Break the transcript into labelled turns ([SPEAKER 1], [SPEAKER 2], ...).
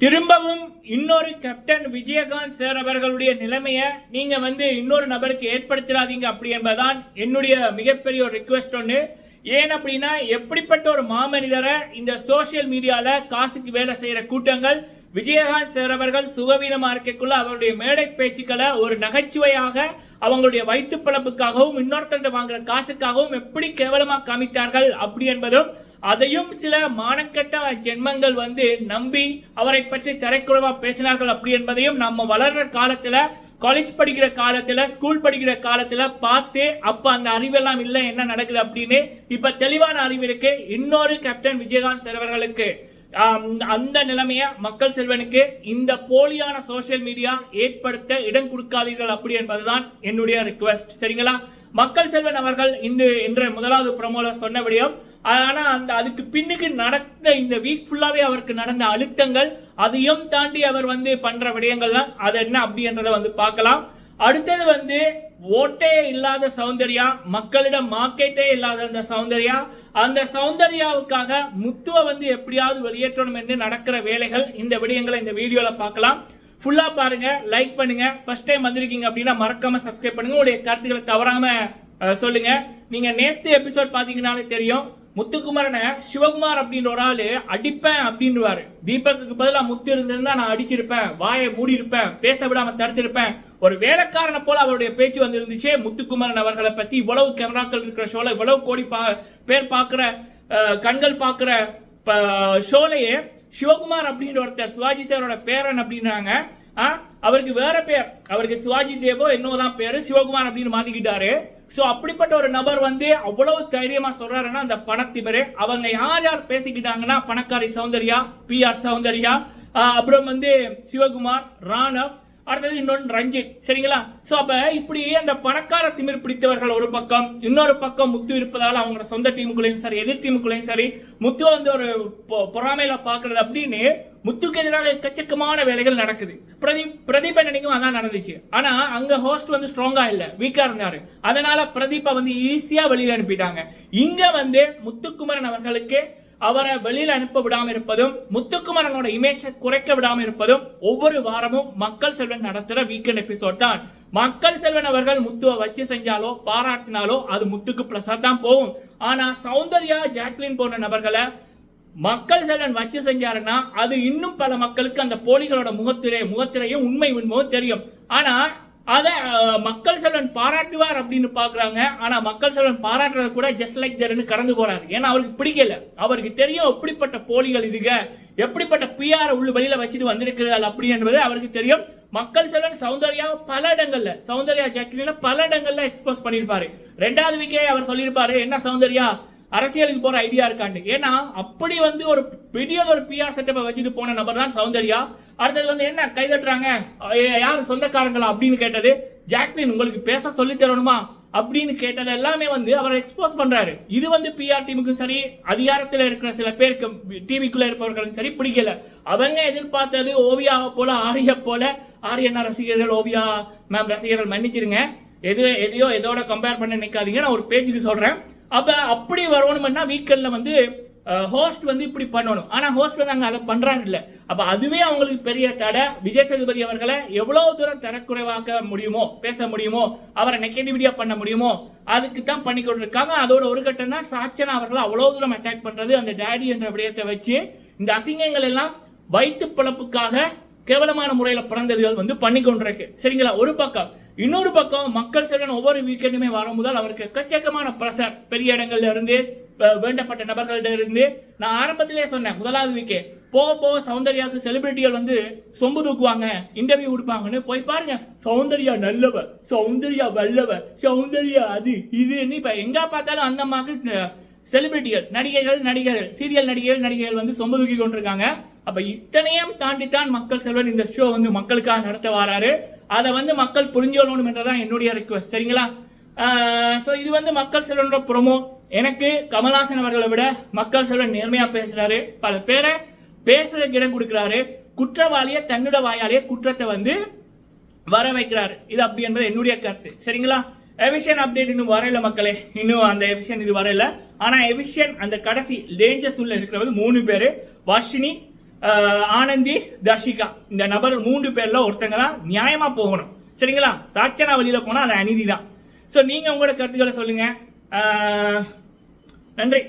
[SPEAKER 1] திரும்பவும் இன்னொரு captain Vijayakanth sir அவர்களுடைய நிலைமையை நீங்க வந்து இன்னொரு நபருக்கு ஏற்படுத்திடாதீங்க அப்படி என்பதுதான் என்னுடைய மிகப்பெரிய ஒரு ரிக்வெஸ்ட் ஒன்று ஏன் அப்படின்னா எப்படிப்பட்ட ஒரு மாமனிதரை இந்த சோஷியல் மீடியாவில் காசுக்கு வேலை செய்கிற கூட்டங்கள் விஜயகாந்த் சார் அவர்கள் சுகவீனமாக இருக்கக்குள்ள அவருடைய மேடை பேச்சுக்களை ஒரு நகைச்சுவையாக அவங்களுடைய வயிற்று பிழப்புக்காகவும் இன்னொருத்தர்கிட்ட வாங்குற காசுக்காகவும் எப்படி கேவலமாக காமித்தார்கள் அப்படி என்பதும் அதையும் சில மானக்கட்ட ஜென்மங்கள் வந்து நம்பி அவரை பற்றி தரைக்குறைவாக பேசினார்கள் அப்படி என்பதையும் நம்ம வளர்ற காலத்தில் காலேஜ் படிக்கிற காலத்தில் ஸ்கூல் படிக்கிற காலத்தில் பார்த்து அப்போ அந்த அறிவெல்லாம் இல்லை என்ன நடக்குது அப்படின்னு இப்போ தெளிவான அறிவு இருக்கு. இன்னொரு கேப்டன் விஜயகாந்த் சார் அவர்களுக்கு. அந்த நிலைமையை மக்கள் செல்வனுக்கு இந்த போலியான சோஷியல் மீடியா ஏற்படுத்த இடம் கொடுக்காதீர்கள் அப்படி என்பதுதான் என்னுடைய ரிக்வெஸ்ட் சரிங்களா? மக்கள் செல்வன் அவர்கள் இந்த இன்றைய முதலாவது பிரமோல சொன்ன விடயம் அந்த அதுக்கு பின்னுக்கு நடந்த இந்த வீக் ஃபுல்லாகவே அவருக்கு நடந்த அழுத்தங்கள் அதையும் தாண்டி அவர் வந்து பண்ணுற விடயங்கள் தான் அது என்ன அப்படின்றத வந்து பார்க்கலாம். அடுத்தது வந்து ஓட்டே இல்லாத சௌந்தர்யா மக்களிடம் மார்க்கெட்டே இல்லாத அந்த சௌந்தர்யா. அந்த சௌந்தர்யாவுக்காக முத்துவை வந்து எப்படியாவது வெளியேற்றணும் என்று நடக்கிற வேலைகள் இந்த விடயங்களை இந்த வீடியோல பார்க்கலாம். ஃபுல்லா பாருங்க லைக் பண்ணுங்க. ஃபர்ஸ்ட் டைம் வந்திருக்கீங்க அப்படின்னா மறக்காம சப்ஸ்கிரைப் பண்ணுங்க. உங்களுடைய கருத்துக்களை தவறாம சொல்லுங்க. நீங்க நேத்து எபிசோட் பாத்தீங்கன்னாலே தெரியும். முத்துக்குமரனை சிவகுமார் அப்படின்ற ஒரு ஆள் அடிப்பேன் அப்படின்றவாரு தீபக்குக்கு பதிலாக முத்து இருந்திருந்தா நான் அடிச்சிருப்பேன் வாயை மூடி இருப்பேன் பேச விடாம தடுத்திருப்பேன். ஒரு வேலைக்காரனை போல அவருடைய பேச்சு வந்திருந்துச்சு. முத்துக்குமரன் அவர்களை பத்தி இவ்வளவு கேமராக்கள் இருக்கிற ஷோல இவ்வளவு கோடி பா பேர் பார்க்குற கண்கள் பார்க்குற ஷோலையே சிவகுமார் அப்படின்ற ஒருத்தர் சிவாஜி சாரோட பேரன் அப்படின்றாங்க அவருக்கு வேற பேர். அவருக்கு சிவாஜி தேவோ என்னோதான் பேரு. சிவகுமார் அப்படின்னு மாத்திக்கிட்டாரு. ஸோ அப்படிப்பட்ட ஒரு நபர் வந்து அவ்வளவு தைரியமா சொல்றாருன்னா அந்த பணத்திபரு அவங்க யார் யார் பேசிக்கிட்டாங்கன்னா பணக்காரி சௌந்தர்யா பி ஆர் சௌந்தர்யா அப்புறம் வந்து சிவகுமார் ராணவ் அடுத்தது இன்னொன்று ரஞ்சித் சரிங்களா? ஸோ அப்போ இப்படி அந்த பணக்கார திமிர் பிடித்தவர்கள் ஒரு பக்கம் இன்னொரு பக்கம் முத்து இருப்பதால் அவங்களோட சொந்த டீமுக்குள்ளேயும் சரி எதிர் டீமுக்குள்ளேயும் சரி முத்து வந்து ஒரு பொ- பொறாமையில அப்படின்னு முத்துக்கு எதிராக எக்கச்சக்கமான வேலைகள் நடக்குது. பிரதீப் பிரதீப் நினைக்கும் அதான் நடந்துச்சு. ஆனால் அங்கே ஹோஸ்ட் வந்து ஸ்ட்ராங்காக இல்லை வீக்காக இருந்தார். அதனால் பிரதீப்பை வந்து ஈஸியாக வெளியில் அனுப்பிட்டாங்க. இங்கே வந்து முத்துக்குமரன் அவர்களுக்கு அவரை வெளியில் அனுப்ப விடாம இருப்பதும் முத்துக்குமரனோட இமேஜை குறைக்க விடாமல் இருப்பதும் ஒவ்வொரு வாரமும் மக்கள் செல்வன் நடத்துகிற வீக்கெண்ட் எபிசோட் தான். மக்கள் செல்வன் அவர்கள் முத்துவை வச்சு செஞ்சாலோ பாராட்டினாலோ அது முத்துக்கு பிளஸா தான் போகும். ஆனால் சௌந்தர்யா ஜாக்லின் போன்ற நபர்களை மக்கள் செல்வன் வச்சு செஞ்சாருன்னா அது இன்னும் பல மக்களுக்கு அந்த போலிகளோட முகத்திலே முகத்திலேயும் உண்மை உண்மையும் தெரியும். ஆனால் அதை மக்கள் செல்வன் பாராட்டுவார் அப்படின்னு பார்க்குறாங்க. ஆனால் மக்கள் செல்வன் பாராட்டுறது கூட ஜஸ்ட் லைக் தர்னு கடந்து போறாரு. ஏன்னா அவருக்கு பிடிக்கல. அவருக்கு தெரியும் எப்படிப்பட்ட போலிகள் இதுங்க எப்படிப்பட்ட பிஆர் உள்ள வழியில் வச்சுட்டு வந்திருக்கிறாள் அப்படி என்பது அவருக்கு தெரியும். மக்கள் செல்வன் சௌந்தர்யா பல இடங்கள்ல சௌந்தர்யா ஜாக்லின பல இடங்கள்ல எக்ஸ்போஸ் பண்ணியிருப்பாரு. ரெண்டாவது வீக்கே அவர் சொல்லியிருப்பாரு என்ன சௌந்தர்யா அரசியலுக்கு போற ஐடியா இருக்காண்டு ஏன்னா அப்படி வந்து ஒரு பெரிய ஒரு பிஆர் செட்டப்பை வச்சுட்டு போன நபர் தான் சௌந்தர்யா. அடுத்தது வந்து என்ன கை தட்டுறாங்க? யார் சொந்தக்காரங்களா அப்படின்னு கேட்டது ஜாக்லின் உங்களுக்கு பேச சொல்லி தரணுமா? அப்படின்னு கேட்டது எல்லாமே வந்து அவர் எக்ஸ்போஸ் பண்றாரு. இது வந்து பிஆர் டீமுக்கும் சரி அதிகாரத்தில் இருக்கிற சில பேருக்கு டிவிக்குள்ள இருப்பவர்களும் சரி பிடிக்கல. அவங்க எதிர்பார்த்தது ஓவியாவை போல ஆரியா போல. ஆரியண்ணா ரசிகர்கள் ஓவியா மேம் ரசிகர்கள் மன்னிச்சிருங்க. எது எதையோ எதோட கம்பேர் பண்ண நினைக்காதீங்க. நான் ஒரு பேஜுக்கு சொல்றேன். அப்ப அப்படி வரணும்னா வீக்கெண்ட்ல வந்து ஹோஸ்ட் வந்து இப்படி பண்ணணும். ஆனால் ஹோஸ்ட் வந்து அங்கே அதை பண்ணுறாங்க இல்லை அப்போ அதுவே அவங்களுக்கு பெரிய தடை. விஜய் சேதுபதி அவர்களை எவ்வளோ தூரம் தரக்குறைவாக்க முடியுமோ பேச முடியுமோ அவரை நெகட்டிவிட்டியாக பண்ண முடியுமோ அதுக்கு தான் பண்ணி கொண்டிருக்காங்க. அதோட ஒரு கட்டம் தான் சாச்சனா அவர்களை அவ்வளோ தூரம் அட்டாக் பண்ணுறது அந்த டேடி என்ற விடயத்தை வச்சு இந்த அசிங்கங்கள் எல்லாம் வயிற்று பிழப்புக்காக கேவலமான முறையில் பிறந்ததுகள் வந்து பண்ணி கொண்டிருக்கு. சரிங்களா? ஒரு பக்கம். இன்னொரு பக்கம் மக்கள் செல்வன் ஒவ்வொரு வீக்கெண்டுமே வரும் முதல் அவருக்கு எக்கச்சக்கமான பிரஷர் பெரிய இடங்கள்ல இருந்து வேண்டப்பட்ட நபர்கள்ட்ட இருந்து நான் ஆரம்பத்திலே சொன்னேன் முதலாவது வீக்கே போக போக சௌந்தர்யாவுக்கு செலிபிரிட்டிகள் வந்து சொம்பு தூக்குவாங்க இன்டர்வியூ கொடுப்பாங்கன்னு போய் பாருங்க. சௌந்தர்யா நல்லவ சௌந்தர்யா வல்லவ சௌந்தர்யா அது இதுன்னு இப்போ எங்கே பார்த்தாலும் அந்த மாதிரி செலிபிரிட்டிகள் நடிகைகள் நடிகர்கள் சீரியல் நடிகைகள் நடிகைகள் வந்து சொம்பு தூக்கி கொண்டிருக்காங்க. அப்ப இத்தனையும் தாண்டித்தான் மக்கள் செல்வன் இந்த ஷோ வந்து மக்களுக்காக நடத்த வராரு. அதை வந்து மக்கள் புரிஞ்சுக்கணும் என்றதான் என்னுடைய ரிக்வஸ்ட் சரிங்களா? ஸோ இது வந்து மக்கள் செல்வனோட ப்ரோமோ எனக்கு கமல்ஹாசன் அவர்களை விட மக்கள் செல்வன் நேர்மையா பேசுறாரு. பல பேரை பேசுறதுக்கு இடம் கொடுக்குறாரு. குற்றவாளியை தன்னோட வாயாலேயே குற்றத்தை வந்து வர வைக்கிறாரு. இது அப்படி என்பது என்னுடைய கருத்து. சரிங்களா? எவிஷன் அப்டேட் இன்னும் வரையில மக்களே. இன்னும் அந்த எவிஷன் இது வரையில. ஆனா எவிஷன் அந்த கடைசி டேஞ்சர்ஸ் உள்ள இருக்கிறது மூணு பேரு. வர்ஷினி ஆனந்தி தர்ஷிகா. இந்த நபர் மூன்று பேர்ல ஒருத்தங்க தான் நியாயமா போகணும். சரிங்களா? சாட்சியான வழியில போனா அது அநீதி தான். ஸோ நீங்க உங்களோட கருத்துக்களை சொல்லுங்க. ஆஹ், நன்றி